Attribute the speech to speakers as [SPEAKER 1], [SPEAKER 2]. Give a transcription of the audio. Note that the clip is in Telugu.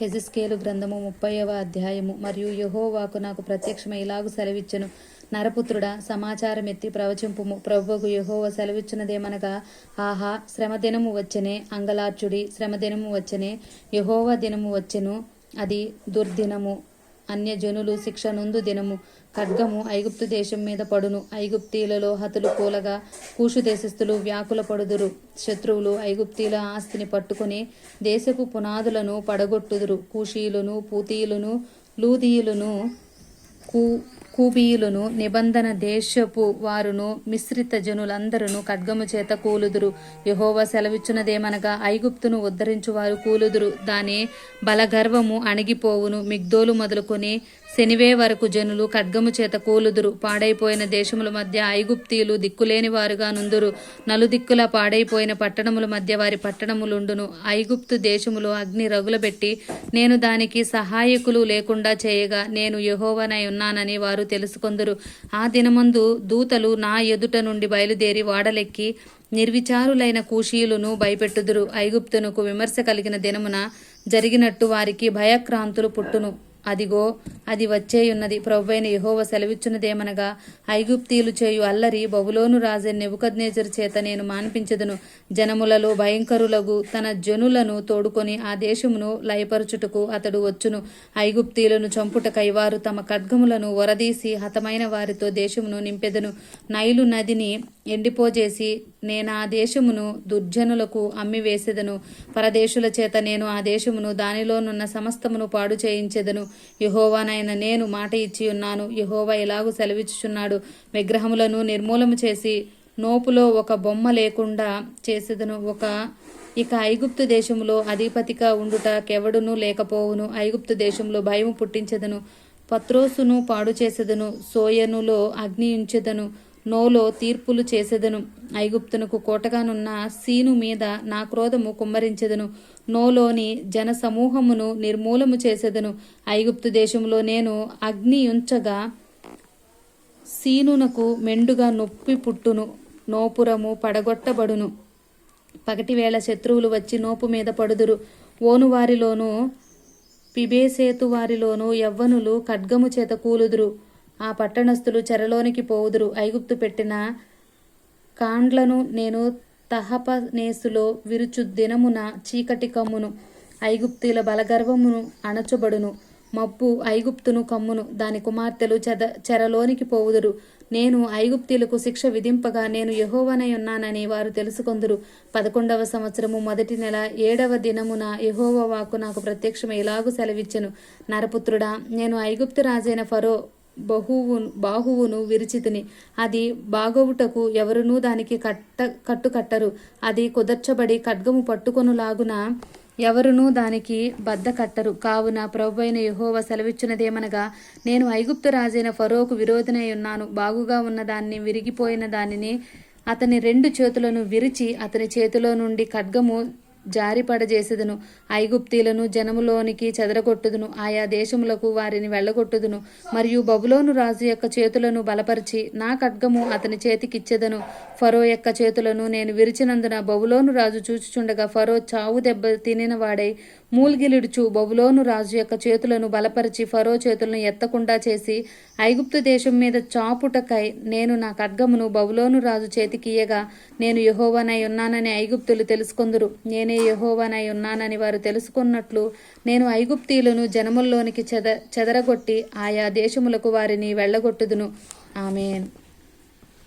[SPEAKER 1] హెజిస్కేలు గ్రంథము ముప్పైవ అధ్యాయము. మరియు యహోవాకు నాకు ప్రత్యక్షమై ఇలాగు సెలవిచ్చను. నరపుత్రుడా సమాచారం ఎత్తి ప్రవచింపుము. ప్రభువుకు యహోవ సెలవిచ్చినదేమనగా ఆహా శ్రమ దినము వచ్చెనే అంగలార్చుడి శ్రమ దినము వచ్చెనే దినము వచ్చెను. అది దుర్దినము. అన్యజనులు శిక్ష నుందు దినము. ఖడ్గము ఐగుప్తు దేశం మీద పడును. ఐగుప్తీలలో హతులు కూలగా కూషు దేశస్థులు వ్యాకుల పడుదురు. శత్రువులు ఐగుప్తీల ఆస్తిని పట్టుకొని దేశపు పునాదులను పడగొట్టుదురు. కూషీయులను పూతీయులను లూదీయులను కూ కూబీయులను నిబంధన దేశపు వారును మిశ్రిత జనులందరూ ఖడ్గము చేత కూలుదురు. యహోవా సెలవిచ్చునదేమనగా ఐగుప్తును ఉద్ధరించువారు కూలుదురు. దాని బలగర్వము అణిగిపోవును. మిగ్దోలు మొదలుకొని శనివే వరకు జనులు ఖడ్గము చేత కూలుదురు. పాడైపోయిన దేశముల మధ్య ఐగుప్తీయులు దిక్కులేని వారుగా నుందురు. నలుదిక్కుల పాడైపోయిన పట్టణముల మధ్య వారి పట్టణములుండును. ఐగుప్తు దేశములో అగ్ని రగులబెట్టి నేను దానికి సహాయకులు లేకుండా చేయగా నేను యహోవనై ఉన్నానని వారు తెలుసుకొందరు. ఆ దినమందు దూతలు నా ఎదుట నుండి బయలుదేరి వాడలెక్కి నిర్విచారులైన కూషీయులను భయపెట్టుదురు. ఐగుప్తునకు విమర్శ కలిగిన దినమున జరిగినట్టు వారికి భయక్రాంతులు పుట్టును. అదిగో అది వచ్చేయున్నది. ప్రభువైన యహోవ సెలవిచ్చున్నదేమనగా ఐగుప్తీయులు చేయు అల్లరి బబులోను రాజే నెబుకద్నేజరు చేత నేను మాన్పించదును. జనములలో భయంకరులగు తన జనులను తోడుకొని ఆ దేశమును లయపరుచుటకు అతడు వచ్చును. ఐగుప్తీయులను చంపుటకై వారు తమ ఖడ్గములను వరదీసి హతమైన వారితో దేశమును నింపెదను. నైలు నదిని ఎండిపోజేసి నేను ఆ దేశమును దుర్జనులకు అమ్మివేసెదను. పరదేశుల చేత నేను ఆ దేశమును దానిలోనున్న సమస్తమును పాడు చేయించెదను. యహోవానైన నేను మాట ఇచ్చి ఉన్నాను. యహోవా ఇలాగూ సెలవిచ్చుచున్నాడు? విగ్రహములను నిర్మూలము చేసి నోపులో ఒక బొమ్మ లేకుండా చేసేదను. ఒక ఇక ఐగుప్తు దేశములో అధిపతిగా ఉండుట కెవడును లేకపోవును. ఐగుప్తు దేశంలో భయము పుట్టించెదను. పత్రోసును పాడు చేసేదను. సోయనులో అగ్ని ఉంచెదను. నోలో తీర్పులు చేసేదను. ఐగుప్తునకు కోటగానున్న సీను మీద నా క్రోధము కుమ్మరించెదను. నోలోని జన సమూహమును నిర్మూలము చేసేదను. ఐగుప్తు దేశంలో నేను అగ్ని ఉంచగా సీనునకు మెండుగా నొప్పి పుట్టును. నోపురము పడగొట్టబడును. పగటివేళ శత్రువులు వచ్చి నోపు మీద పడుదురు. ఓనువారిలోనూ పిబేసేతు వారిలోనూ యవ్వనులు ఖడ్గము చేత కూలుదురు. ఆ పట్టణస్థులు చెరలోనికి పోవుదురు. ఐగుప్తు పెట్టిన కాండ్లను నేను తహపనేసులో విరుచు దినమున చీకటి కమ్మును ఐగుప్తుల బలగర్వమును అణచుబడును. మబ్బు ఐగుప్తును కమ్మును. దాని కుమార్తెలు చెద చెరలోనికి పోవుదురు. నేను ఐగుప్తీలకు శిక్ష విధింపగా నేను యహోవనై ఉన్నానని వారు తెలుసుకొందురు. పదకొండవ సంవత్సరము మొదటి నెల ఏడవ దినమున యహోవ వాకు నాకు ప్రత్యక్షం ఎలాగూ సెలవిచ్చెను. నరపుత్రుడా నేను ఐగుప్తు రాజైన ఫరో బహువును బాహువును విరిచితిని. అది బాగోవుటకు ఎవరునూ దానికి కట్ట కట్టు కట్టరు. అది కుదర్చబడి ఖడ్గము పట్టుకొనులాగున ఎవరునూ దానికి బద్ద కట్టరు. కావున ప్రభు అయిన యహోవ సెలవిచ్చినదేమనగా నేను ఐగుప్తు రాజైన ఫరోకు విరోధనై ఉన్నాను. బాగుగా ఉన్న దాన్ని విరిగిపోయిన దానిని అతని రెండు చేతులను విరిచి అతని చేతిలో నుండి ఖడ్గము జారిపడజేసెదను. ఐగుప్తీలను జనములోనికి చెదరగొట్టుదును. ఆయా దేశములకు వారిని వెళ్ళగొట్టుదును. మరియు బబులోను రాజు యొక్క చేతులను బలపరిచి నా ఖడ్గము అతని చేతికిచ్చేదను. ఫరో యొక్క చేతులను నేను విరిచినందున బబులోను రాజు చూచుచుండగా ఫరో చావు దెబ్బ తినిన వాడై మూల్గిలిడుచు బబులోను రాజు యొక్క చేతులను బలపరిచి ఫరో చేతులను ఎత్తకుండా చేసి ఐగుప్తు దేశం మీద చాపుటకై నేను నా ఖడ్గమును బబులోను రాజు చేతికియ్యగా నేను యహోవనై ఉన్నానని ఐగుప్తులు తెలుసుకొందురు. నేను యహోవనై ఉన్నానని వారు తెలుసుకున్నట్లు నేను ఐగుప్తీయులను జనముల్లోనికి చెద చెదరగొట్టి ఆయా దేశములకు వారిని వెళ్ళగొట్టుదును. ఆమెన్.